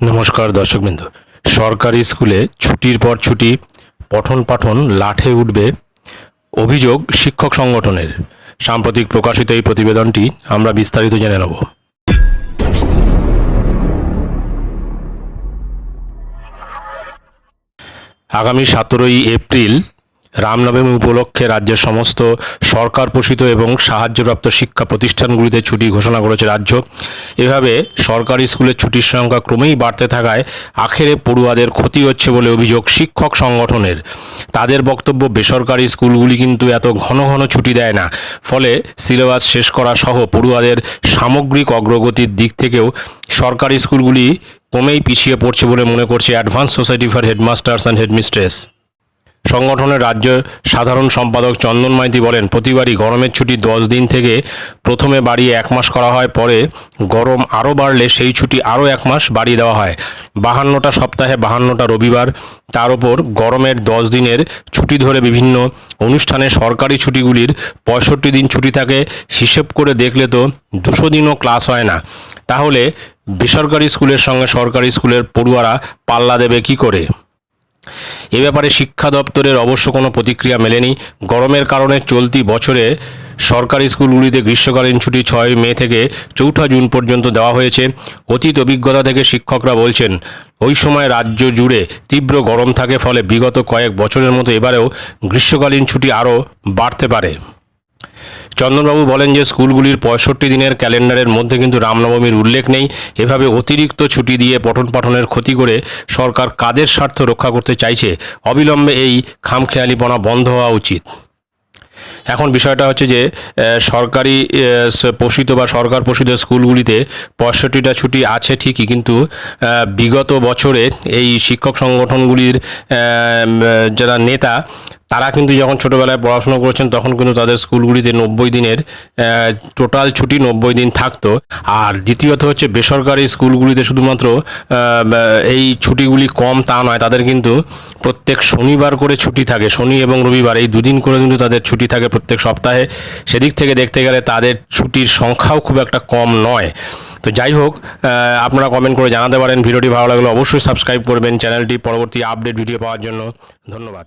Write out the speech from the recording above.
নমস্কার দর্শকবৃন্দ। সরকারি স্কুলে ছুটির পর ছুটি, পঠন পাঠন লাঠে উঠবে অভিযোগ শিক্ষক সংগঠনের। সাম্প্রতিক প্রকাশিত এই প্রতিবেদনটি আমরা বিস্তারিত জেনে নেব। আগামী সতেরোই এপ্রিল রামনবমী উপলক্ষে রাজ্যের সমস্ত সরকার পোষিত এবং সাহায্যপ্রাপ্ত শিক্ষা প্রতিষ্ঠানগুলিতে ছুটি ঘোষণা করেছে রাজ্য। এভাবে সরকারি স্কুলের ছুটির সংখ্যা ক্রমেই বাড়তে থাকায় আখেরে পড়ুয়াদের ক্ষতি হচ্ছে বলে অভিযোগ শিক্ষক সংগঠনের। তাদের বক্তব্য, বেসরকারি স্কুলগুলি কিন্তু এত ঘন ঘন ছুটি দেয় না। ফলে সিলেবাস শেষ করা সহ পড়ুয়াদের সামগ্রিক অগ্রগতির দিক থেকেও সরকারি স্কুলগুলি ক্রমেই পিছিয়ে পড়ছে বলে মনে করছে advance society for headmasters and headmistress. সংগঠনের রাজ্য সাধারণ সম্পাদক চন্দন মাইতি বলেন, প্রতিবারই গরমের ছুটি দশ দিন থেকে প্রথমে বাড়িয়ে এক মাস করা হয়, পরে গরম আরও বাড়লে সেই ছুটি আরও এক মাস বাড়িয়ে দেওয়া হয়। বাহান্নটা সপ্তাহে বাহান্নটা রবিবার, তার ওপর গরমের দশ দিনের ছুটি ধরে বিভিন্ন অনুষ্ঠানে সরকারি ছুটিগুলির পঁয়ষট্টি দিন ছুটি থাকে, হিসেব করে দেখলে তো দুশো দিনও ক্লাস হয় না। তাহলে বেসরকারি স্কুলের সঙ্গে সরকারি স্কুলের পড়ুয়ারা পাল্লা দেবে কী করে? এ ব্যাপারে শিক্ষা দপ্তরের অবশ্য কোনো প্রতিক্রিয়া মেলেনি। গরমের কারণে চলতি বছরে সরকারি স্কুলগুলিতে গ্রীষ্মকালীন ছুটি ছয় মে থেকে চৌঠা জুন পর্যন্ত দেওয়া হয়েছে। অতীত অভিজ্ঞতা থেকে শিক্ষকরা বলছেন, ওই সময় রাজ্য জুড়ে তীব্র গরম থাকে, ফলে বিগত কয়েক বছরের মতো এবারেও গ্রীষ্মকালীন ছুটি আরও বাড়তে পারে। চন্দনবাবু বলেন যে স্কুলগুলির পঁয়ষট্টি দিনের ক্যালেন্ডারের মধ্যে কিন্তু রামনবমীর উল্লেখ নেই। এভাবে অতিরিক্ত ছুটি দিয়ে পঠন পাঠনের ক্ষতি করে সরকার কাদের স্বার্থ রক্ষা করতে চাইছে? অবিলম্বে এই খামখেয়ালিপনা বন্ধ হওয়া উচিত। এখন বিষয়টা হচ্ছে যে সরকারি পোষিত বা সরকার পোষিত স্কুলগুলিতে পঁয়ষট্টিটা ছুটি আছে ঠিকই, কিন্তু বিগত বছরে এই শিক্ষক সংগঠনগুলির যারা নেতা তারা কিন্তু যখন ছোটোবেলায় পড়াশোনা করেছেন, তখন কিন্তু তাদের স্কুলগুলিতে নব্বই দিনের টোটাল ছুটি নব্বই দিন থাকতো। আর দ্বিতীয়ত হচ্ছে বেসরকারি স্কুলগুলিতে শুধুমাত্র এই ছুটিগুলি কম তা নয়, তাদের কিন্তু প্রত্যেক শনিবার করে ছুটি থাকে, শনি এবং রবিবার। এই দুদিন করে কিন্তু তাদের ছুটি থাকে প্রত্যেক সপ্তাহে। সেদিক থেকে দেখতে গেলে তাদের ছুটির সংখ্যাও খুব একটা কম নয়। তো যাই হোক আপনারা কমেন্ট করে জানাতে পারেন। ভিডিওটি ভালো লাগলে অবশ্যই সাবস্ক্রাইব করবেন। চ্যানেলটি পরবর্তী আপডেট ভিডিও পাওয়ার জন্য ধন্যবাদ।